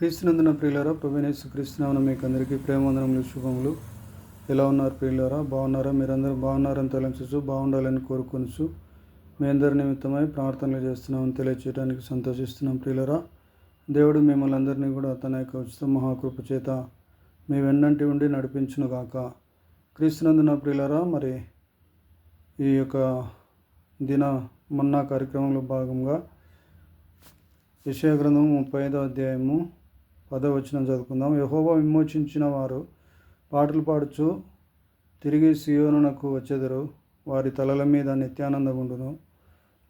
క్రీస్తునందున ప్రియులారా ప్రభునేసు క్రీస్తునామన మీకు అందరికీ ప్రేమవందనములు శుభములు. ఎలా ఉన్నారు ప్రియులారా? బాగున్నారా? మీరందరూ బాగున్నారని తలంచు బాగుండాలని కోరుకొనుచు మీ అందరి నిమిత్తమై ప్రార్థనలు చేస్తున్నామని తెలియచేయడానికి సంతోషిస్తున్నాం ప్రియులరా. దేవుడు మిమ్మల్ని అందరినీ కూడా తన యొక్క ఉచిత మహాకృప చేత మీ వెన్నంటి ఉండి నడిపించును గాక. క్రీస్తునందున ప్రియులరా మరి ఈ యొక్క దిన మొన్న కార్యక్రమంలో భాగంగా యెషయా గ్రంథం ముప్పై ఐదో అధ్యాయము పదవ వచనం చదువుకుందాం. యహోవా విమోచించిన వారు పాటలు పాడుచు తిరిగి సియోనునకు వచ్చెదరు. వారి తలల మీద నిత్యానందముండును.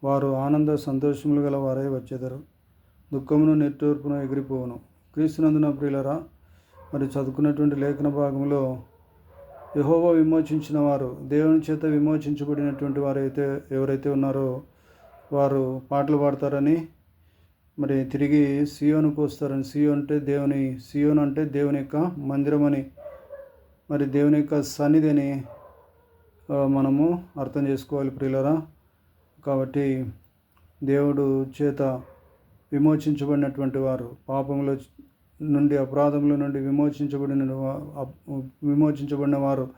వారు ఆనంద సంతోషములు గల వారై వచ్చెదరు. దుఃఖమును నెట్టూర్పును ఎగిరిపోవును. క్రీస్తునందున ప్రియులరా మరి చదువుకున్నటువంటి లేఖన భాగంలో యహోవో విమోచించిన వారు దేవుని చేత విమోచించబడినటువంటి వారైతే ఎవరైతే ఉన్నారో వారు పాటలు పాడతారని మరి తిరిగి సియోనుకు వస్తారని. సియో అంటే దేవుని సియోన్ అంటే దేవుని యొక్క మందిరం అని మరి దేవుని యొక్క సన్నిధిని మనము అర్థం చేసుకోవాలి ప్రియులరా. కాబట్టి దేవుడు చేత విమోచించబడినటువంటి వారు పాపంలో నుండి అపరాధముల నుండి విమోచించబడిన విమోచించబడిన వారు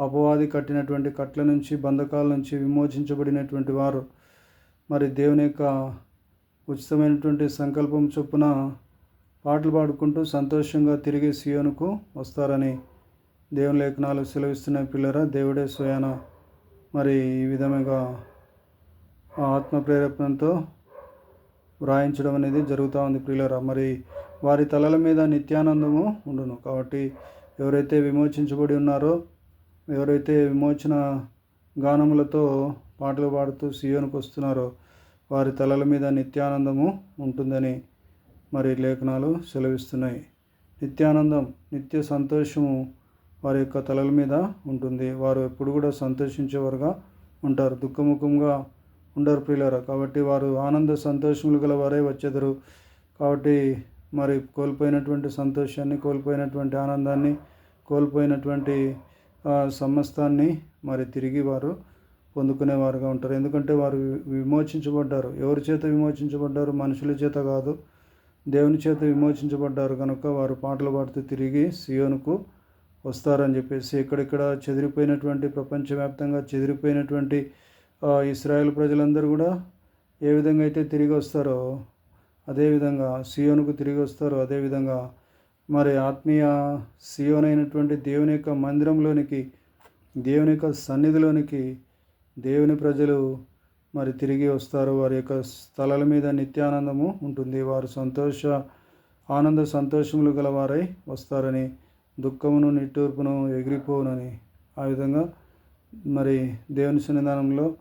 అపవాది కట్టినటువంటి కట్ల నుంచి బంధకాల నుంచి విమోచించబడినటువంటి వారు. మరి దేవుని యొక్క ఉచితమైనటువంటి సంకల్పం చొప్పున పాటలు పాడుకుంటూ సంతోషంగా తిరిగి సియోనుకు వస్తారని దేవుని లేఖనాలు సెలవిస్తున్న పిల్లరా. దేవుడే స్వయాన మరి ఈ విధముగా ఆత్మ ప్రేరేపణతో వ్రాయించడం అనేది జరుగుతూ ఉంది ప్రియులరా మరి వారి తలల మీద నిత్యానందము ఉండును. కాబట్టి ఎవరైతే విమోచించబడి ఉన్నారో ఎవరైతే విమోచన గానములతో పాటలు పాడుతూ సీయోనికి వస్తున్నారో వారి తలల మీద నిత్యానందము ఉంటుందని మరి లేఖనాలు సెలవిస్తున్నాయి. నిత్యానందం నిత్య సంతోషము వారి యొక్క తలల మీద ఉంటుంది. వారు ఎప్పుడు కూడా సంతోషించేవారుగా ఉంటారు. దుఃఖముఖంగా ఉండరు ప్రియులరా. కాబట్టి వారు ఆనంద సంతోషములు గల వారే వచ్చేదరు. కాబట్టి మరి కోల్పోయినటువంటి సంతోషాన్ని కోల్పోయినటువంటి ఆనందాన్ని కోల్పోయినటువంటి సమస్తాన్ని మరి తిరిగి వారు పొందుకునేవారుగా ఉంటారు. ఎందుకంటే వారు విమోచించబడ్డారు. ఎవరి చేత విమోచించబడ్డారు? మనుషుల చేత కాదు. దేవుని చేత విమోచించబడ్డారు. కనుక వారు పాటలు పాడుతూ తిరిగి సియోనుకు వస్తారని చెప్పేసి ఇక్కడిక్కడ చెదిరిపోయినటువంటి ప్రపంచవ్యాప్తంగా చెదిరిపోయినటువంటి ఆ, ఇస్రాయేల్ ప్రజలందరూ కూడా ఏ విధంగా అయితే తిరిగి వస్తారో అదేవిధంగా సియోనుకు తిరిగి వస్తారో అదేవిధంగా మరి ఆత్మీయ సియోనైనటువంటి దేవుని యొక్క మందిరంలోనికి దేవుని యొక్క సన్నిధిలోనికి దేవుని ప్రజలు మరి తిరిగి వస్తారు. వారి యొక్క స్థలాల మీద నిత్యానందము ఉంటుంది. వారు సంతోష ఆనంద సంతోషములు గలవారై వస్తారని దుఃఖమును నిట్టూర్పును ఎగిరిపోవునని ఆ విధంగా మరి దేవుని సన్నిధానంలో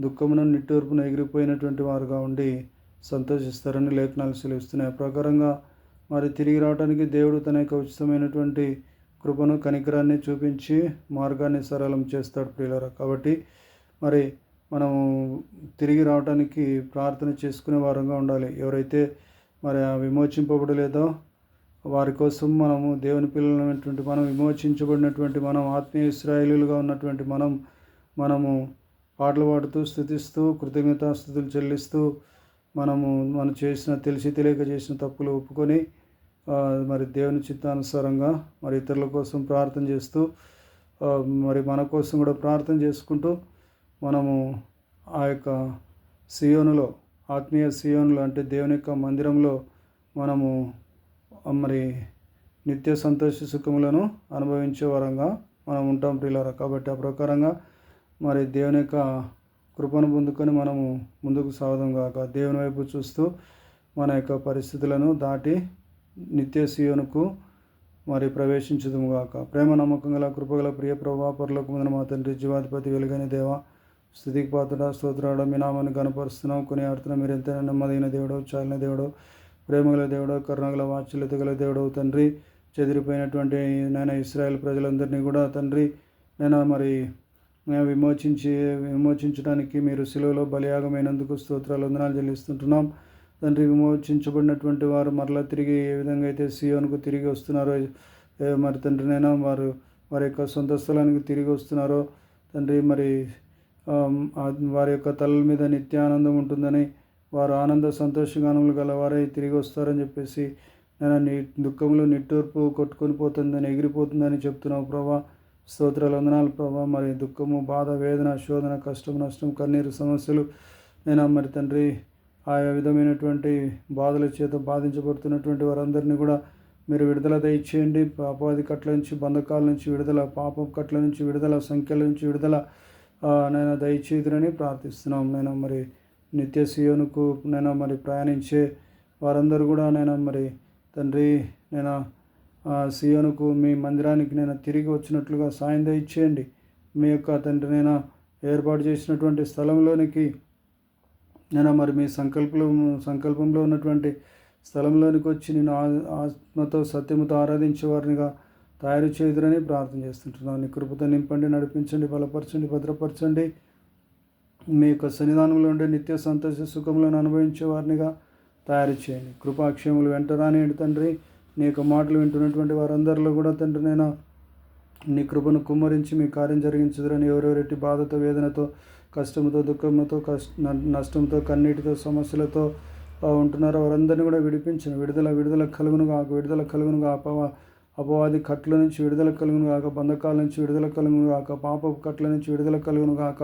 దుఃఖమును నిట్టూర్పును ఎగిరిపోయినటువంటి వారుగా ఉండి సంతోషిస్తారని లేఖనాలు సెలవిస్తున్నాయి. ఆ ప్రకారంగా మరి తిరిగి రావడానికి దేవుడు తన యొక్క ఉచితమైనటువంటి కృపను కనికరాన్ని చూపించి మార్గాన్ని సరళం చేస్తాడు ప్రియులరా. కాబట్టి మరి మనము తిరిగి రావడానికి ప్రార్థన చేసుకునే వారంగా ఉండాలి. ఎవరైతే మరి విమోచింపబడలేదో వారి కోసం మనము దేవుని పిల్లలైనటువంటి మనం విమోచించబడినటువంటి మనం ఆత్మీయ ఇస్రాయలుగా ఉన్నటువంటి మనం మనము పాటలు పాడుతూ స్థుతిస్తూ కృతజ్ఞతాస్థుతులు చెల్లిస్తూ మనము మనం చేసిన తెలిసి తెలియక చేసిన తప్పులు ఒప్పుకొని మరి దేవుని చిత్తానుసారంగా మరి ఇతరుల కోసం ప్రార్థన చేస్తూ మరి మన కోసం కూడా ప్రార్థన చేసుకుంటూ మనము ఆ యొక్క సియోనులో ఆత్మీయ సియోనులో అంటే దేవుని యొక్క మందిరంలో మనము మరి నిత్య సంతోష సుఖములను అనుభవించే వరంగా మనం ఉంటాం ప్రియులారా. కాబట్టి ఆ ప్రకారంగా మరి దేవుని యొక్క కృపను పొందుకొని మనము ముందుకు సాగదాం కాక దేవుని వైపు చూస్తూ మన యొక్క పరిస్థితులను దాటి నిత్య సియోనుకు మరి ప్రవేశించదుము గాక. ప్రేమ నమ్మకం గల కృపగల ప్రియ ప్రభా పరలోక ముందున మా తండ్రి జీవాధిపతి వెలుగని దేవ. స్థుతికి పాత్రుడ స్తోత్రాడు మీ నామాన్ని కనపరుస్తున్నాం కొని ఆడుతున్నాం మీరు ఎంతైనా నెమ్మదైన దేవుడు చాలిన దేవుడు ప్రేమగల దేవుడు కరుణగల వాత్సల్యత గల దేవుడు తండ్రి చెదిరిపోయినటువంటి నేను ఇస్రాయల్ ప్రజలందరినీ కూడా తండ్రి నేను మరి విమోచించి విమోచించడానికి మీరు సెలవులో బలియాగమైనందుకు స్తోత్రాలు వందనాలు చెల్లిస్తుంటున్నాం. తండ్రి విమోచించబడినటువంటి వారు మరలా తిరిగి ఏ విధంగా అయితే సియోనుకు తిరిగి వస్తున్నారో మరి తండ్రినైనా వారు వారి యొక్క సొంత స్థలానికి తిరిగి వస్తున్నారో తండ్రి మరి వారి యొక్క తలల మీద నిత్యానందం ఉంటుందని వారు ఆనంద సంతోషగానములు గలవారై తిరిగి వస్తారని చెప్పేసి నేను నీ దుఃఖంలో నిట్టూర్పు కొట్టుకొని పోతుందని ఎగిరిపోతుందని చెప్తున్నావు ప్రభా. స్తోత్రాలు వందనాలు ప్రభా. మరి దుఃఖము బాధ వేదన శోధన కష్టం నష్టం కన్నీరు సమస్యలు నేను మరి తండ్రి ఆయా విధమైనటువంటి బాధల చేత బాధించబడుతున్నటువంటి వారందరినీ కూడా మీరు విడుదల దయచేయండి. అపవాది కట్ల నుంచి బంధకాల నుంచి విడుదల పాపం కట్ల నుంచి విడుదల సంఖ్యల నుంచి విడుదల నేను దయచేదురని ప్రార్థిస్తున్నాం. నేను మరి నిత్య సీయోనుకు నేను మరి ప్రయాణించే వారందరూ కూడా నేను మరి తండ్రి నేను సీయోనుకు మీ మందిరానికి నేను తిరిగి వచ్చినట్లుగా సాయం దయచేయండి. మీ యొక్క తండ్రి నేను ఏర్పాటు చేసినటువంటి స్థలంలోనికి నేను మరి మీ సంకల్పంలో సంకల్పంలో ఉన్నటువంటి స్థలంలోనికి వచ్చి నేను ఆత్మతో సత్యముతో ఆరాధించే వారినిగా తయారు చేయుదురని ప్రార్థన చేస్తుంటున్నాను నీ కృపతో నింపండి నడిపించండి బలపరచండి భద్రపరచండి. మీ యొక్క సన్నిధానంలో ఉండే నిత్య సంతోష సుఖములను అనుభవించే వారినిగా తయారు చేయండి. కృపాక్షేములు వెంట ఏంటి తండ్రి. నీ యొక్క మాటలు వింటున్నటువంటి వారందరిలో కూడా తండ్రి నేను నీ కృపను కుమ్మరించి మీ కార్యం జరిగించదురని ఎవరెవరెట్టి బాధతో వేదనతో కష్టంతో దుఃఖంతో కష్ట నష్టంతో కన్నీటితో సమస్యలతో ఉంటున్నారో వారందరినీ కూడా విడిపించను విడుదల విడుదల కలుగును విడుదల కలుగునుగా అపవా అపవాది కట్ల నుంచి విడుదల కలుగును కాక బంధకాల నుంచి విడుదల కలుగును కాక పాపపు కట్ల నుంచి విడుదల కలుగును కాక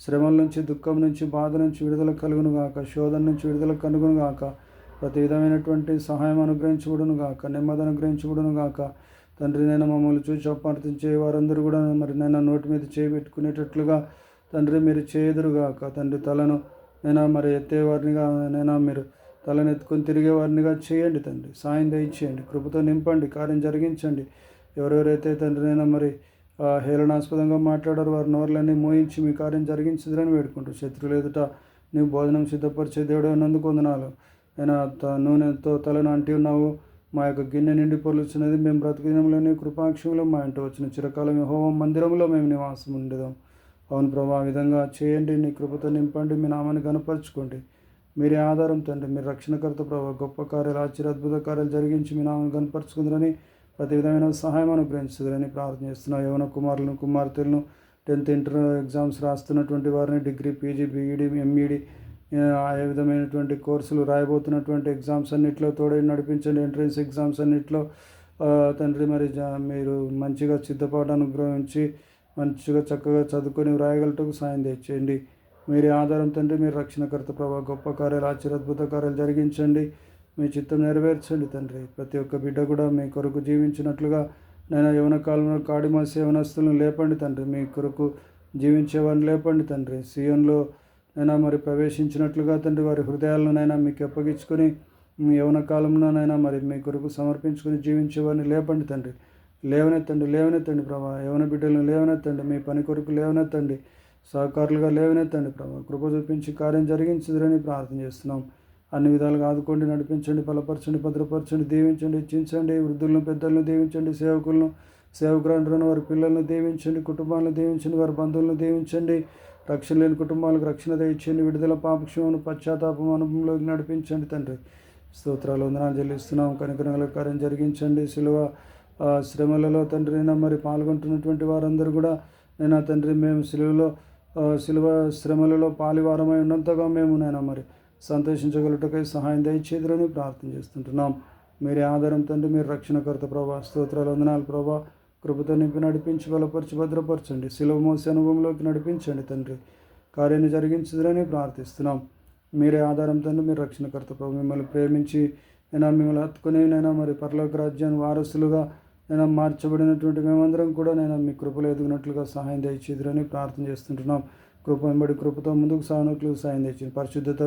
శ్రమల నుంచి దుఃఖం నుంచి బాధ నుంచి విడుదల కలుగును కాక శోధన నుంచి విడుదల కలుగును కాక ప్రతి విధమైనటువంటి సహాయం అనుగ్రహించబడును గాక నెమ్మది అనుగ్రహించబడును గాక. తండ్రి నేను మమ్మల్ని చూసి అప్పార్థించే వారందరూ కూడా మరి నేను నోటి మీద చేపెట్టుకునేటట్లుగా తండ్రి మీరు చేయదురుగాక తండ్రి తలను నేను మరి ఎత్తేవారినిగా నేను మీరు తలను తిరిగేవారినిగా చేయండి తండ్రి. సాయం దయచేయండి. కృపతో నింపండి. కార్యం జరిగించండి. ఎవరెవరైతే తండ్రినైనా మరి హేళనాస్పదంగా మాట్లాడారు వారి నోర్లన్నీ మోయించి మీ కార్యం జరిగించదని వేడుకుంటూ శత్రువులు ఎదుట నీవు భోజనం సిద్ధపరిచే దేవుడు అన్నందుకు వందనాలు. నేను నూనెతో తలను అంటి ఉన్నావు. మా యొక్క గిన్నె నిండి పొలుచున్నది మేము బ్రతికినంలోనే కృపాక్షంలో మా ఇంటి వచ్చిన చిరకాలం హోమం మందిరంలో మేము నివాసం ఉండేదాం అవును ప్రభా ఆ విధంగా చేయండి. నీ కృపతో నింపండి. మీ నామాన్ని కనపరచుకోండి మీరే ఆధారం తండ్రి మీరు రక్షణకర్త ప్రభావ గొప్ప కార్యాలు ఆశ్చర్య అద్భుత కార్యాలు జరిగించి మీ నామను కనపరుచుకుందరని ప్రతి విధమైన సహాయం అనుగ్రహించుదని ప్రార్థన చేస్తున్నా. యవన కుమారులను కుమార్తెలను టెన్త్ ఇంటర్ ఎగ్జామ్స్ రాస్తున్నటువంటి వారిని డిగ్రీ పీజీ బీఈడి ఎంఈడి ఏ విధమైనటువంటి కోర్సులు రాయబోతున్నటువంటి ఎగ్జామ్స్ అన్నింటిలో తోడై నడిపించండి. ఎంట్రన్స్ ఎగ్జామ్స్ అన్నింటిలో తండ్రి మరి మీరు మంచిగా సిద్ధపాటు అనుగ్రహించి మంచిగా చక్కగా చదువుకొని వ్రాయగలటకు సాయం తెచ్చేయండి మీరే ఆధారం తండ్రి మీరు రక్షణకర్త ప్రభావ గొప్ప కార్యాలు ఆశ్చర్యద్భుత కార్యాలు జరిగించండి. మీ చిత్తం నెరవేర్చండి తండ్రి. ప్రతి ఒక్క బిడ్డ కూడా మీ కొరకు జీవించినట్లుగా నేను యవన కాలంలో కాడిమాసి యవనస్తులను లేపండి తండ్రి. మీ కొరకు జీవించేవారిని లేపండి తండ్రి. సీఎంలో నైనా మరి ప్రవేశించినట్లుగా తండ్రి వారి హృదయాలనైనా మీకు అప్పగించుకొని మీ యవన కాలంలోనైనా మరి మీ కొరకు సమర్పించుకొని జీవించేవారిని లేపండి తండ్రి. లేవనెత్తండి లేవనెత్తండి ప్రభా. యవన బిడ్డలను లేవనెత్తండి. మీ పని కొరకు లేవనెత్తండి. సహకారులుగా లేవనెత్తండి ప్రభా కృప చూపించి కార్యం జరిగించదురని ప్రార్థన చేస్తున్నాం. అన్ని విధాలుగా ఆదుకోండి నడిపించండి బలపరచండి భద్రపరచండి దీవించండి ఇచ్చించండి వృద్ధులను పెద్దలను దీవించండి సేవకులను సేవకులను వారి పిల్లలను దీవించండి కుటుంబాలను దీవించండి వారి బంధువులను దీవించండి. రక్షణ లేని కుటుంబాలకు రక్షణ దయచేయండి విడుదల పాపక్షమను పశ్చాత్తాపం అనుభవంలోకి నడిపించండి తండ్రి. స్తోత్రాలు వందనాలు చెల్లిస్తున్నాం. కనుకనగల కార్యం జరిగించండి. సిలువ శ్రమలలో తండ్రి నేను మరి పాల్గొంటున్నటువంటి వారందరూ కూడా నేను తండ్రి మేము సిలువలో శిలువ శ్రమలలో పాలివారమై ఉన్నంతగా మేము నైనా మరి సంతోషించగలటకై సహాయం దయచేదురని ప్రార్థన చేస్తుంటున్నాం. మీరే ఆధారం తండ్రి మీరు రక్షణకర్త ప్రభా స్తోత్రాలు వందనాలు ప్రభా. కృపతో నింపి నడిపించి బలపరిచి భద్రపరచండి. శిలువ మోసే అనుభవంలోకి నడిపించండి తండ్రి. కార్యాన్ని జరిగించదురని ప్రార్థిస్తున్నాం. మీరే ఆధారం తండ్రి మీరు రక్షణకర్త ప్రభు. మిమ్మల్ని ప్రేమించి నేను మిమ్మల్ని హత్తుకుని మరి పరలోక రాజ్యాన్ని వారసులుగా నేను మార్చబడినటువంటి మేమందరం కూడా నేను మీ కృపలు ఎదుగునట్లుగా సహాయం దయచేదురని ప్రార్థన చేస్తుంటున్నాం. కృప వెంబడి కృపతో ముందుకు సాగినట్లు సాయం తెచ్చింది పరిశుద్ధత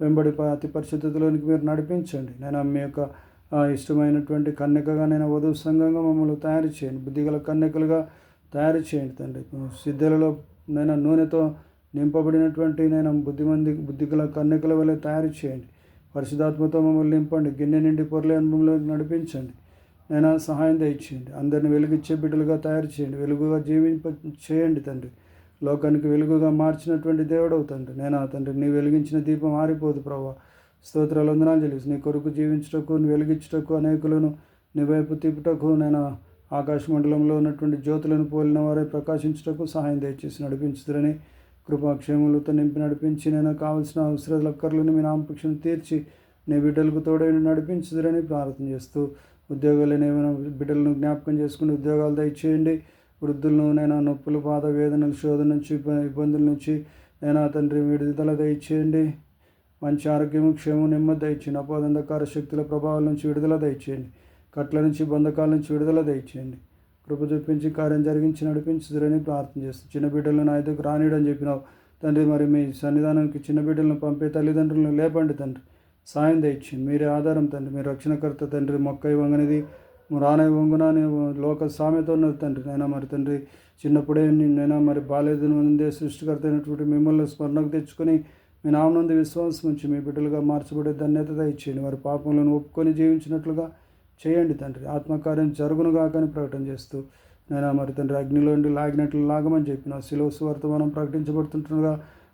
వెంబడి అతి పరిశుద్ధతలోనికి మీరు నడిపించండి. నేను మీ యొక్క ఇష్టమైనటువంటి కన్యకగా నేను వధువు సంఘంగా మమ్మల్ని తయారు చేయండి. బుద్ధిగల కన్యకలుగా తయారు చేయండి తండ్రి. సిద్ధులలో నేను నూనెతో నింపబడినటువంటి నేను బుద్ధిమంది బుద్ధిగల కన్యకల వల్ల తయారు చేయండి. పరిశుధాత్మతో మమ్మల్ని నింపండి. గిన్నె నిండి పొరలే అనుభవంలో నడిపించండి. నేను సహాయం దయచేయండి. అందరిని వెలుగిచ్చే బిడ్డలుగా తయారు చేయండి. వెలుగుగా జీవింప చేయండి తండ్రి. లోకానికి వెలుగుగా మార్చినటువంటి దేవుడు తండ్రి. నేను తండ్రి నీ వెలిగించిన దీపం ఆరిపోదు ప్రభావ స్తోత్రాలు వందనాలు నీ కొరకు జీవించటకు వెలిగించటకు అనేకులను నీ వైపు తిప్పుటకు నేను ఆకాశ మండలంలో ఉన్నటువంటి జ్యోతులను పోలిన వారే ప్రకాశించటకు సహాయం దయచేసి నడిపించుదరని కృపాక్షేములతో నింపి నడిపించి నేను కావలసిన అవసరాల అక్కర్లను మీ నామపక్షను తీర్చి నీ బిడ్డలకు తోడైన నడిపించుదరని ప్రార్థన చేస్తూ ఉద్యోగాలను ఏమైనా బిడ్డలను జ్ఞాపకం చేసుకుని ఉద్యోగాలు దయచేయండి. వృద్ధులను నేను నొప్పులు బాధ వేదనలు శోధన నుంచి ఇబ్బందుల నుంచి నేను తండ్రి విడుదల దయచేయండి. మంచి ఆరోగ్యము క్షేమం నెమ్మది దయచేయండి. అపోదంధకార శక్తుల ప్రభావాల నుంచి విడుదల దయచేయండి. కట్ల నుంచి బంధకాల నుంచి విడుదల దయచేయండి. కృప చూపించి కార్యం జరిగించి నడిపించుదురని ప్రార్థన చేస్తాను చిన్న బిడ్డలను నా ఎదుగు రానిడని చెప్పినావు. తండ్రి మరి మీ సన్నిధానానికి చిన్న బిడ్డలను పంపే తల్లిదండ్రులను లేపండి తండ్రి. సాయం దయచేయండి. మీరే ఆధారం తండ్రి మీరు రక్షణకర్త తండ్రి మొక్క వంగనిది రానే వంగున లోక సామెత ఉన్నది తండ్రి. నైనా మరి తండ్రి చిన్నప్పుడే నైనా మరి బాల్యదను ఉందే సృష్టికర్త అయినటువంటి మిమ్మల్ని స్మరణకు తెచ్చుకొని మీ నామనందు విశ్వాసం ఉంచి మీ బిడ్డలుగా మార్చబడే ధన్యత ఇచ్చేయండి వారి పాపములను ఒప్పుకొని జీవించినట్లుగా చేయండి తండ్రి. ఆత్మకార్యం జరుగునుగా కానీ ప్రకటన చేస్తూ నేను మరి తండ్రి అగ్నిలోండి లాగినట్లు లాగమని చెప్పిన శిలో సువార్తమానం ప్రకటించబడుతుంటుండగా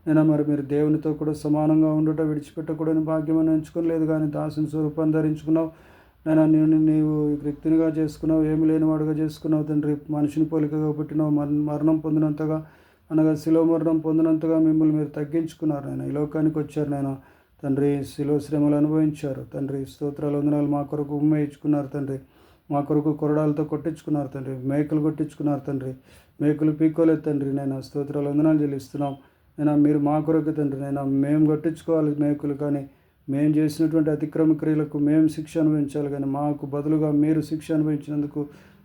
నేను మరి మీరు దేవునితో కూడా సమానంగా ఉండుట విడిచిపెట్టకూడని భాగ్యం ఎంచుకోలేదు కానీ దాసుని స్వరూపం ధరించుకున్నావు. నేను నేను నీవు వ్యక్తినిగా చేసుకున్నావు ఏమి లేనివాడుగా చేసుకున్నావు. తండ్రి మనిషిని పోలికగా పుట్టినావు. మరణం పొందినంతగా అనగా శిలో మరణం పొందినంతగా మిమ్మల్ని మీరు తగ్గించుకున్నారు నేను ఈ లోకానికి వచ్చారు నేను తండ్రి శిలో శ్రమలు అనుభవించారు. తండ్రి స్తోత్రాలు వందనాలు మా కొరకు ఉమ్మ ఇచ్చుకున్నారు తండ్రి. మా కొరకు కొరడాలతో కొట్టించుకున్నారు తండ్రి. మేకలు కొట్టించుకున్నారు తండ్రి. మేకలు పీక్కోలేదు తండ్రి నేను స్తోత్రాలు వందనాలు చెల్లిస్తున్నాం. నేను మీరు మా కొరకు తండ్రి నేను మేము కట్టించుకోవాలి మేకులు కానీ మేము చేసినటువంటి అతిక్రమ క్రియలకు మేము శిక్ష అనుభవించాలి కానీ మాకు బదులుగా మీరు శిక్ష అనుభవించినందుకు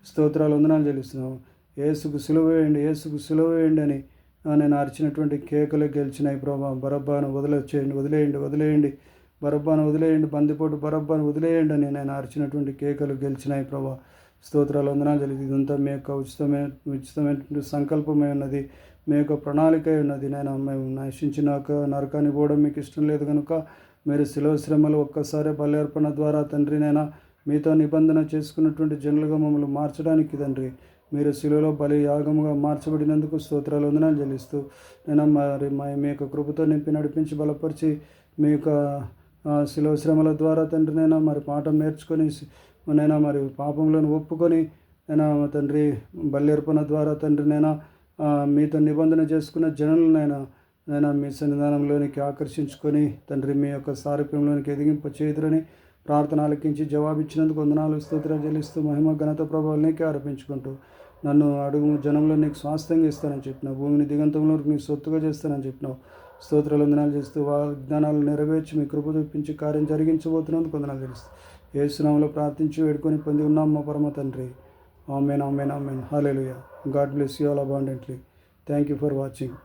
స్తోత్రాలు వందనాలు చెల్లిస్తున్నాము. ఏసుకు సులువ వేయండి ఏసుకు సులువ వేయండి అని నేను అరిచినటువంటి కేకలు గెలిచినాయి ప్రభా. బరబ్బాను వదిలేచేయండి వదిలేయండి వదిలేయండి. బరబ్బాను వదిలేయండి బందిపోటు బరబ్బాను వదిలేయండి అని నేను అరిచినటువంటి కేకలు గెలిచినాయి ప్రభా. స్తోత్రాలు వందనాలు జరిగింది ఇదంతా మీ యొక్క ఉచితమైన ఉచితమైనటువంటి సంకల్పమై ఉన్నది. మీ యొక్క ప్రణాళిక ఉన్నది నేను మేము నశించినాక నరకాన్ని పోవడం మీకు ఇష్టం లేదు కనుక మీరు శిలవ శ్రమలు ఒక్కసారి బల్లేర్పణ ద్వారా తండ్రి నేను మీతో నిబంధన చేసుకున్నటువంటి జనులుగా మమ్మల్ని మార్చడానికి తండ్రి మీరు శిలువలో బలి యాగముగా మార్చబడినందుకు స్తోత్రాలు వందనాలు చెల్లిస్తూ నేను మరి మీ యొక్క కృపతో నింపి నడిపించి బలపరిచి మీ యొక్క ఆ, శిలువ శ్రమల ద్వారా తండ్రి నేను మరి పాఠం నేర్చుకొని నేను మరి పాపంలోని ఒప్పుకొని నేను తండ్రి బల్లేర్పణ ద్వారా తండ్రి నేను మీతో నిబంధన చేసుకున్న జనులనైనా నైనా మీ సన్నిధానంలోనికి ఆకర్షించుకొని తండ్రి మీ యొక్క సారూప్యంలోనికి ఎదిగింప చేతులని ప్రార్థన ఆలకించి జవాబిచ్చినందుకు వందనాలు స్తోత్రాలు చెల్లిస్తూ మహిమ ఘనత ప్రభావాలనికి ఆరోపించుకుంటూ నన్ను అడుగు జనంలో నీకు స్వాస్థ్యంగా ఇస్తానని చెప్పినావు. భూమిని దిగంతంలో నీకు సొత్తుగా చేస్తానని చెప్పినావు. స్తోత్రాలు వందనాలు చేస్తూ వాగ్దానాలు నెరవేర్చి మీ కృప చూపించి కార్యం జరిగించబోతున్నందుకు వందనాలు తెలుస్తూ ఏ సునామలో ప్రార్థించి వేడుకొని పొంది ఉన్నాం మా పరమ తండ్రి. Amen, Amen, Amen. Hallelujah. God bless you all abundantly. Thank you for watching.